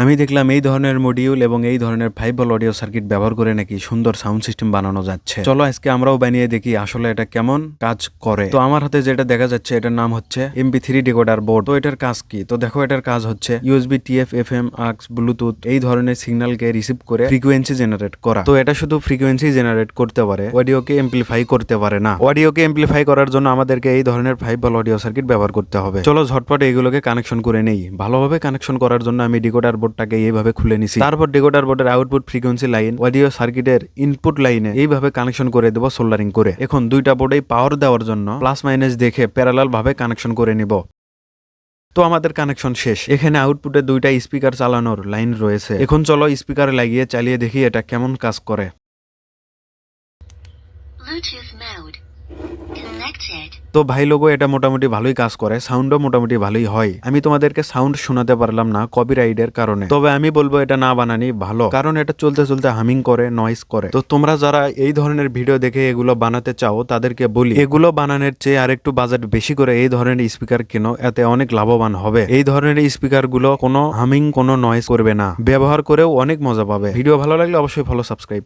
আমি দেখলাম এই ধরনের মডিউল এবং এই ধরনের ফাইভ বল অডিও সার্কিট ব্যবহার করে নাকি সুন্দর সাউন্ড সিস্টেম বানানো যাচ্ছে। চলো আজকে আমরাও বানিয়ে দেখি আসলে এটা কেমন কাজ করে। তো আমার হাতে যেটা দেখা যাচ্ছে এটার নাম হচ্ছে এমপি থ্রি ডিকোডার বোর্ড তো এটার কাজ কি? তো দেখো এটার কাজ হচ্ছে USB TF F M aux Bluetooth এই ধরনের সিগন্যালকে রিসিভ করে ফ্রিকোয়েন্সি জেনারেট করা। তো এটা শুধু ফ্রিকোয়েন্সি জেনারেট করতে পারে অডিওকে এমপ্লিফাই করতে পারে না। অডিওকে এমপ্লিফাই করার জন্য আমাদেরকে এই ধরনের ফাইভ বল অডিও সার্কিট ব্যবহার করতে হবে। চলো ঝটপট এগুলোকে কানেকশন করে নেই। ভালোভাবে কানেকশন করার জন্য আমি ডিকোডার বোর্ডটাকে এইভাবে খুলে নিছি। তারপর ডিকোডার বোর্ডের আউটপুট ফ্রিকোয়েন্সি লাইন অডিও সার্কিটের ইনপুট লাইনে এইভাবে কানেকশন করে দেবো সোল্ডারিং করে। এখন দুইটা বোর্ডেই পাওয়ার দেওয়ার জন্য প্লাস মাইনাস দেখে প্যারালাল ভাবে কানেকশন করে নিব। তো আমাদের কানেকশন শেষ। এখানে আউটপুটে দুইটা স্পিকার চালানোর লাইন রয়েছে। এখন চলো স্পিকার লাগিয়ে চালিয়ে দেখি এটা কেমন কাজ করে। Bluetooth mode. তো ভাই লোগো, এটা মোটামুটি ভালোই কাজ করে সাউন্ডও মোটামুটি ভালোই হয়। আমি তোমাদেরকে সাউন্ড শোনাতে পারলাম না কপিরাইটের কারণে। তবে আমি বলব, এটা না বানানি ভালো, কারণ এটা চলতে চলতে হামিং করে নয়েজ করে। তো তোমরা যারা এই ধরনের ভিডিও দেখে এগুলো বানাতে চাও, তাদেরকে বলি, এগুলো বানানোর চেয়ে আর একটু বাজেট বেশি করে এই ধরনের স্পিকার কেনো, এতে অনেক লাভবান হবে। এই ধরনের স্পিকারগুলো কোনো হামিং কোনো নয়েজ করবে না। ব্যবহার করেও অনেক মজা পাবে। ভিডিও ভালো লাগলে অবশ্যই ফলো সাবস্ক্রাইব